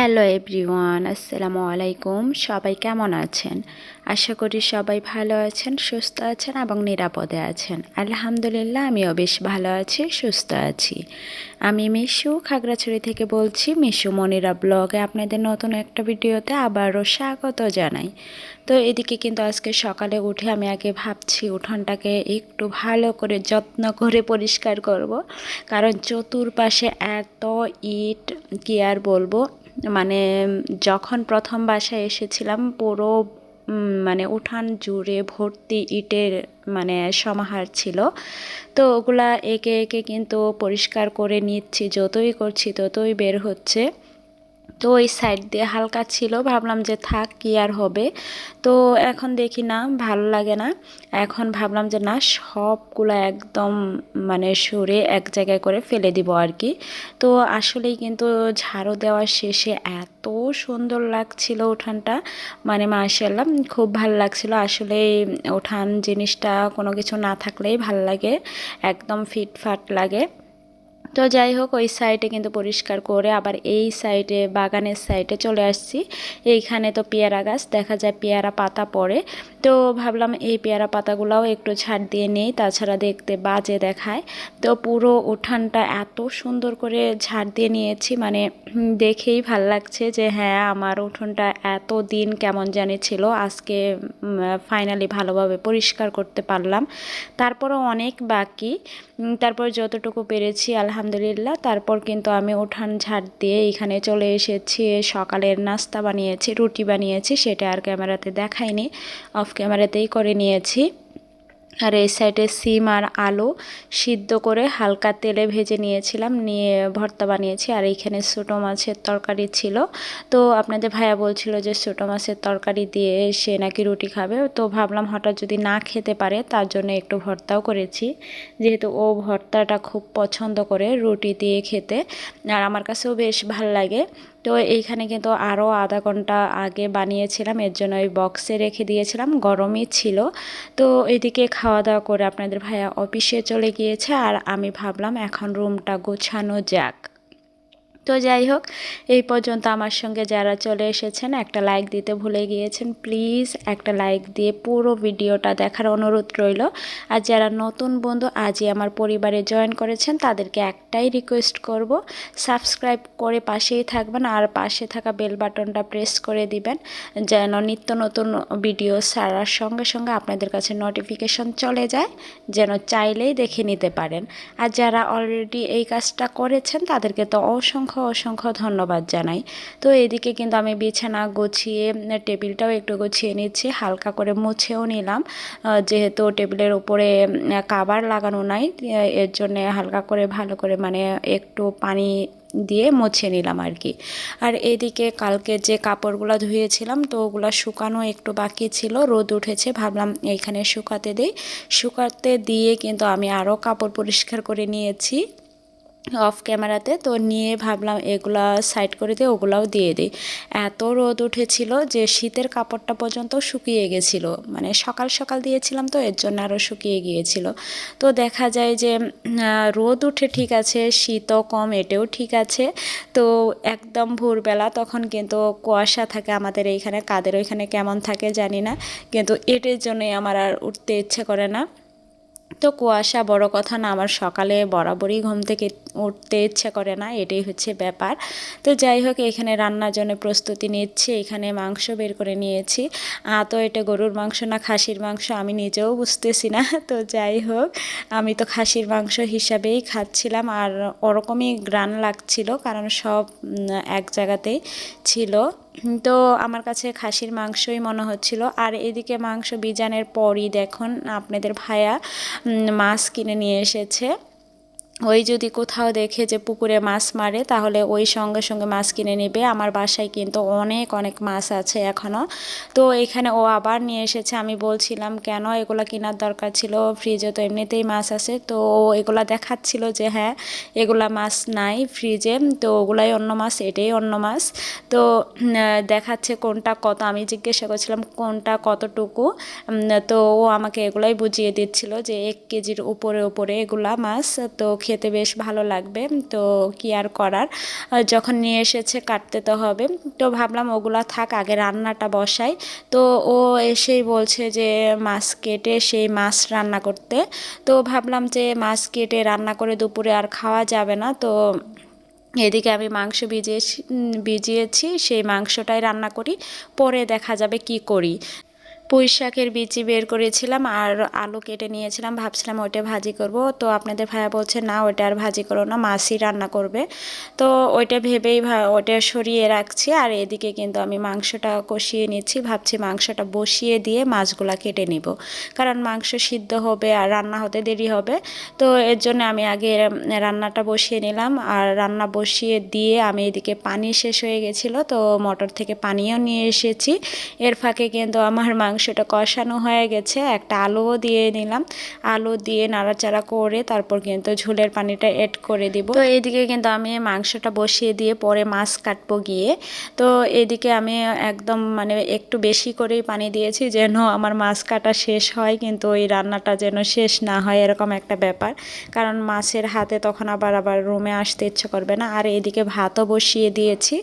Hello everyone, আসসালামু আলাইকুম। সবাই কেমন আছেন? আশা করি সবাই ভালো আছেন, সুস্থ আছেন এবং নিরাপদে আছেন। আলহামদুলিল্লাহ, আমিও বেশ ভালো আছি, সুস্থ আছি। আমি মিশু, খাগড়াছড়ি থেকে বলছি, মিশু মনিরা ব্লগে আপনাদের নতুন একটা ভিডিওতে আবারও স্বাগত জানাই। তো এদিকে কিন্তু আজকে সকালে উঠে আমি আগে ভাবছি, উঠোনটাকে একটু ভালো করে, যত্ন করে পরিষ্কার করব। কারণ চতুর্পাশে এত ইট, কি আর বলব মানে যখন প্রথম বাসায় এসেছিলাম, পুরো মানে উঠান জুড়ে ভর্তি ইটের মানে সমাহার ছিল। তো ওগুলা একে একে কিন্তু পরিষ্কার করে নিচ্ছি, যতই করছি ততই বের হচ্ছে। তো ওই সাইড দিয়ে হালকা ছিল, ভাবলাম যে থাক কি আর হবে। তো এখন দেখি না, ভালো লাগে না। এখন ভাবলাম যে না, সবগুলো একদম মানে সরে এক জায়গায় করে ফেলে দিব আর কি তো আসলেই কিন্তু ঝাড়ু দেওয়ার শেষে এত সুন্দর লাগছিল উঠানটা। মানে মাশাল্লাহ খুব ভালো লাগছিল। আসলে উঠান জিনিসটা কোনো কিছু না থাকলেই ভালো লাগে, একদম ফিটফাট লাগে। তো যাই হোক, ওই সাইডে কিন্তু পরিষ্কার করে আবার এই সাইডে বাগানের সাইডে চলে আসছি। এইখানে তো পেয়ারা গাছ, দেখা যায় পেয়ারা পাতা পড়ে। তো ভাবলাম এই পেয়ারা পাতাগুলোও একটু ছাড় দিয়ে নেই, তাছাড়া দেখতে বাজে দেখায়। তো পুরো উঠানটা এত সুন্দর করে ঝাড় দিয়ে নিয়েছি মানে দেখেই ভালো লাগছে যে হ্যাঁ আমার উঠোনটা এত দিন কেমন জানি ছিল, আজকে ফাইনালি ভালোভাবে পরিষ্কার করতে পারলাম। তারপরও অনেক বাকি। তারপর যতটুকু পেরেছি, আলহামদুলিল্লাহ তারপর কিন্তু আমি উঠান ঝাড় দিয়ে এখানে চলে এসেছি, সকালের নাস্তা বানিয়েছি, রুটি বানিয়েছি, সেটা আর ক্যামেরাতে দেখাইনি, অফ ক্যামেরাতেই করে নিয়েছি। আর এই সাইডে সিম আর আলু সিদ্ধ করে হালকা তেলে ভেজে নিয়েছিলাম, নিয়ে ভর্তা বানিয়েছি। আর এইখানে ছোটো মাছের তরকারি ছিল। তো আপনাদের ভাইয়া বলছিল যে ছোটো মাছের তরকারি দিয়ে সে নাকি রুটি খাবে। তো ভাবলাম হঠাৎ যদি না খেতে পারে তার জন্য একটু ভর্তাও করেছি। যেহেতু ও ভর্তাটা খুব পছন্দ করে রুটি দিয়ে খেতে। আর আমার কাছেও বেশ ভালো লাগে। তো এইখানে কিন্তু আরও আধা ঘণ্টা আগে বানিয়েছিলাম, এর জন্য ওই বক্সে রেখে দিয়েছিলাম, গরমই ছিল। তো এদিকে খাওয়া দাওয়া করে আপনাদের ভাইয়া অফিসে চলে গিয়েছে, আর আমি ভাবলাম এখন রুমটা গোছানো যাক। তো যাই হোক, এই পর্যন্ত আমার সঙ্গে যারা চলে এসেছেন, একটা লাইক দিতে ভুলে গিয়েছেন প্লিজ একটা লাইক দিয়ে পুরো ভিডিওটা দেখার অনুরোধ রইল। আর যারা নতুন বন্ধু আজই আমার পরিবারে জয়েন করেছেন, তাদেরকে একটাই রিকোয়েস্ট করব সাবস্ক্রাইব করে পাশেই থাকবেন আর পাশে থাকা বেল বাটনটা প্রেস করে দিবেন, যেন নিত্য নতুন ভিডিও সারার সঙ্গে সঙ্গে আপনাদের কাছে নোটিফিকেশন চলে যায়, যেন চাইলেই দেখে নিতে পারেন। আর যারা অলরেডি এই কাজটা করেছেন, তাদেরকে তো অসংখ্য অসংখ্য ধন্যবাদ জানাই। তো এদিকে কিন্তু আমি বিছানা গুছিয়ে, টেবিলটাও একটু গুছিয়ে নিচ্ছি, হালকা করে মুছেও নিলাম। যেহেতু টেবিলের উপরে কাবার লাগানো নাই এর জন্য হালকা করে ভালো করে মানে একটু পানি দিয়ে মুছে নিলাম আর কি। আর এদিকে কালকে যে কাপড়গুলো ধুয়েছিলাম, তো ওগুলো শুকানো একটু বাকি ছিল, রোদ উঠেছে, ভাবলাম এইখানে শুকাতে দিই। শুকাতে দিয়ে কিন্তু আমি আরও কাপড় পরিষ্কার করে নিয়েছি। অফ ক্যামেরাতে তো নিয়ে ভাবলাম এগুলা সাইড করে দিয়ে ওগুলাও দিয়ে দিই। এত রোদ উঠেছিল যে শীতের কাপড়টা পর্যন্ত শুকিয়ে গেছিল। মানে সকাল সকাল দিয়েছিলাম তো, এর জন্য আরও শুকিয়ে গিয়েছিল। তো দেখা যায় যে রোদ উঠে ঠিক আছে, শীতও কম, এটেও ঠিক আছে। তো একদম ভোরবেলা তখন কিন্তু কুয়াশা থাকে আমাদের এইখানে, কাদের ওইখানে কেমন থাকে জানি না। কিন্তু এটের জন্যই আমার আর উঠতে ইচ্ছে করে না। তো কুয়াশা বড় কথা না, আমার সকালে বরাবরই ঘুম থেকে উঠতে ইচ্ছে করে না, এটাই হচ্ছে ব্যাপার। তো যাই হোক, এখানে রান্নার জন্য প্রস্তুতি নিচ্ছি, এখানে মাংস বের করে নিয়েছি। তো এটা গরুর মাংস না খাসির মাংস আমি নিজেও বুঝতেছি না। তো যাই হোক, আমি তো খাসির মাংস হিসাবেই খাচ্ছিলাম, আর ওরকমই গ্রান লাগছিল, কারণ সব এক জায়গাতেই ছিল। তো আমার কাছে খাসির মাংসই মনে হচ্ছিল। আর এদিকে মাংস বিজানের পরই দেখুন, আপনাদের ভাইয়া মাছ কিনে নিয়ে এসেছে। ওই যদি কোথাও দেখে যে পুকুরে মাছ মারে, তাহলে ওই সঙ্গে সঙ্গে মাছ কিনে নেবে। আমার বাসায় কিন্তু অনেক অনেক মাছ আছে এখনও তো এখানে ও আবার নিয়ে এসেছে। আমি বলছিলাম, কেন? এগুলো কেনার দরকার ছিল। ফ্রিজে তো এমনিতেই মাছ আছে। তো এগুলা দেখাচ্ছিল যে হ্যাঁ এগুলা মাছ নাই ফ্রিজে তো ওগুলাই অন্য মাছ, এটাই অন্য মাছ। তো দেখাচ্ছে কোনটা কত। আমি জিজ্ঞাসা করছিলাম, কোনটা কতটুকু? তো ও আমাকে এগুলাই বুঝিয়ে দিচ্ছিল যে, এক কেজির উপরে উপরে এগুলা মাছ। তো খেতে বেশ ভালো লাগবে, তো কি আর করার? যখন নিয়ে এসেছে কাটতে তো হবে, তো ভাবলাম ওগুলা থাক, আগে রান্নাটা বসাই। তো ও এসেই বলছে যে মাছ কেটে সেই মাছ রান্না করতে। তো ভাবলাম যে মাছ কেটে রান্না করে দুপুরে আর খাওয়া যাবে না, তো এদিকে আমি মাংস ভিজিয়েছি ভিজিয়েছি, সেই মাংসটাই রান্না করি, পরে দেখা যাবে কি করি। পুঁই শাকের বিচি বের করেছিলাম আর আলু কেটে নিয়েছিলাম। ভাবছিলাম ওইটা ভাজি করব। তো আপনাদের ভাইয়া বলছে, না, ওইটা আর ভাজি করো না মাছই রান্না করবে। তো ওইটা ভেবেই ওইটা সরিয়ে রাখছি আর এদিকে কিন্তু আমি মাংসটা কষিয়ে নিচ্ছি। ভাবছি মাংসটা বসিয়ে দিয়ে মাছগুলা কেটে নিব। কারণ মাংস সিদ্ধ হবে আর রান্না হতে দেরি হবে। তো এর জন্য আমি আগে রান্নাটা বসিয়ে নিলাম। আর রান্না বসিয়ে দিয়ে আমি এদিকে পানি শেষ হয়ে গেছিল। তো মোটর থেকে পানিও নিয়ে এসেছি। এর ফাঁকে কিন্তু আমার মাংসটা কষানো হয়ে গেছে, একটা আলুও দিয়ে নিলাম। আলু দিয়ে নাড়াচাড়া করে তারপর কিন্তু ঝোলের পানিটা এড করে দিব। তো এইদিকে কিন্তু আমি মাংসটা বসিয়ে দিয়ে পরে মাছ কাটবো গিয়ে। তো এদিকে আমি একদম মানে একটু বেশি করেই পানি দিয়েছি যেন আমার মাছ কাটা শেষ হয়, কিন্তু ওই রান্নাটা যেন শেষ না হয় এরকম একটা ব্যাপার। কারণ মাছের হাতে তখন আবার আবার রুমে আসতে ইচ্ছে করবে না। আর এদিকে ভাতও বসিয়ে দিয়েছি।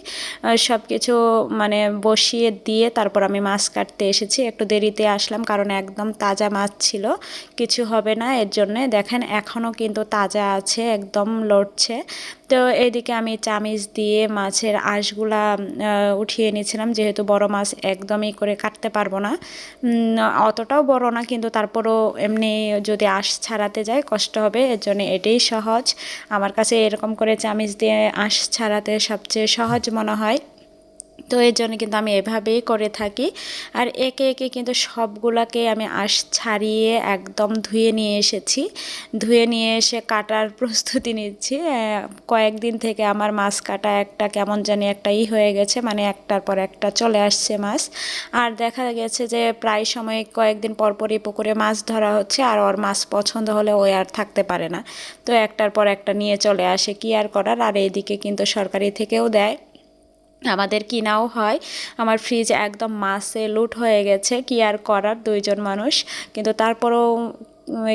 সব কিছু মানে বসিয়ে দিয়ে তারপর আমি মাছ কাটতে এসেছি। একটু দেরিতে আসলাম, কারণ একদম তাজা মাছ ছিল, কিছু হবে না, এর জন্যে। দেখেন, এখনও কিন্তু তাজা আছে, একদম লড়ছে। তো এইদিকে আমি চামিচ দিয়ে মাছের আঁশগুলা উঠিয়ে নিয়েছিলাম, যেহেতু বড় মাছ একদমই করে কাটতে পারব না। অতটাও বড় না, কিন্তু তারপরও এমনি যদি আঁশ ছাড়াতে যায় কষ্ট হবে, এর জন্য এটাই সহজ। আমার কাছে এরকম করে চামিচ দিয়ে আঁশ ছাড়াতে সবচেয়ে সহজ মনে হয়। তো এর জন্য কিন্তু আমি এভাবেই করে থাকি। আর একে একে কিন্তু সবগুলাকে আমি আঁশ ছাড়িয়ে একদম ধুয়ে নিয়ে এসেছি। ধুয়ে নিয়ে এসে কাটার প্রস্তুতি নিচ্ছি। কয়েকদিন থেকে আমার মাছ কাটা একটা কেমন জানি একটা ই হয়ে গেছে মানে একটার পর একটা চলে আসছে মাছ। আর দেখা গেছে যে প্রায় সময় কয়েকদিন পরপরই পুকুরে মাছ ধরা হচ্ছে, আর ওর মাছ পছন্দ হলে ওই আর থাকতে পারে না। তো একটার পর একটা নিয়ে চলে আসে, কি আর করার? আর এইদিকে কিন্তু সরকারি থেকেও দেয়। আমাদের কিনাও হয়। আমার ফ্রিজ একদম মাসে লুট হয়ে গেছে। কি আর করার? দুইজন মানুষ। কিন্তু তারপরেও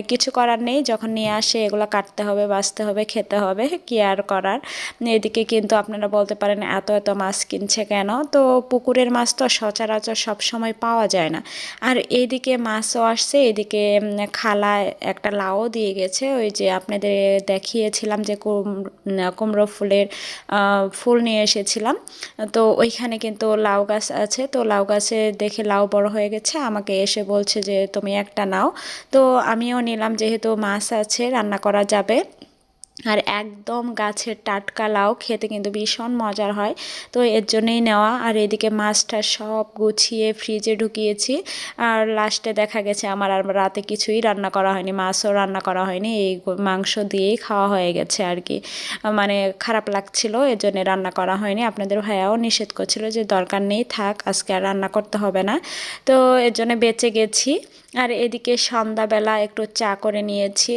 কিছু করার নেই। যখন নিয়ে আসে, এগুলো কাটতে হবে, বাঁচতে হবে, খেতে হবে, কি আর করার? এদিকে কিন্তু আপনারা বলতে পারেন, এত এত মাছ কিনছে কেন? তো পুকুরের মাছ তো সচরাচর সব সময় পাওয়া যায় না। আর এইদিকে মাছও আসছে, এদিকে খালা একটা লাউ দিয়ে গেছে। ওই যে আপনাদের দেখিয়েছিলাম যে কুম- কুমড়ো ফুলের ফুল নিয়ে এসেছিলাম। তো ওইখানে কিন্তু লাউ গাছ আছে। তো লাউ গাছে দেখে লাউ বড় হয়ে গেছে। আমাকে এসে বলছে যে, তুমি একটা নাও। তো আমিও নিলাম যেহেতু মাছ আছে, রান্না করা যাবে। আর একদম গাছের টাটকা লাউ খেতে কিন্তু ভীষণ মজার হয়। তো এর জন্যই নেওয়া। আর এদিকে মাছটা সব গুছিয়ে ফ্রিজে ঢুকিয়েছি। আর লাস্টে দেখা গেছে আমার আর রাতে কিছুই রান্না করা হয়নি, মাছও রান্না করা হয়নি। এই মাংস দিয়েই খাওয়া হয়ে গেছে আর কি। মানে খারাপ লাগছিল, এর জন্য রান্না করা হয়নি। আপনাদের ভাইয়াও নিষেধ করছিল যে দরকার নেই, থাক, আজকে আর রান্না করতে হবে না। তো এর জন্য বেঁচে গেছি। আর এদিকে সন্ধ্যাবেলা একটু চা করে নিয়েছি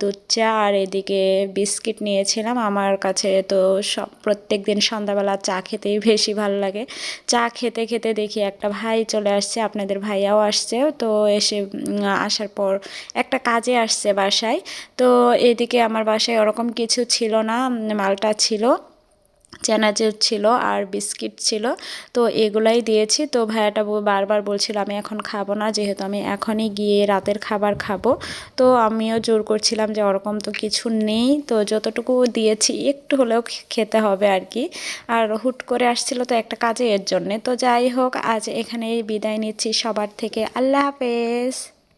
দুধ চা, আর এদিকে বিস্কিট নিয়েছিলাম। আমার কাছে তো সব, প্রত্যেক দিন সন্ধ্যাবেলা চা খেতেই বেশি ভালো লাগে। চা খেতে খেতে দেখি একটা ভাই চলে আসছে, আপনাদের ভাইয়াও আসছে। তো এসে আসার পর একটা কাজে আসছে বাসায়। তো এদিকে আমার বাসায় ওরকম কিছু ছিল না মালটা ছিল। চানাচুর ছিল আর বিস্কিট ছিল। তো এগুলাই দিয়েছি। তো ভাইয়াটা বারবার বলছিল, আমি এখন খাব না, যেহেতু আমি এখনই গিয়ে রাতের খাবার খাব। তো আমিও জোর করছিলাম যে ওরকম তো কিছু নেই। তো যতটুকু দিয়েছি, একটু হলেও খেতে হবে আর কি। আর হুট করে আসছিল তো একটা কাজে এর জন্যে। তো যাই হোক, আজ এখানেই বিদায় নিচ্ছি সবার থেকে। আল্লাহ হাফেজ।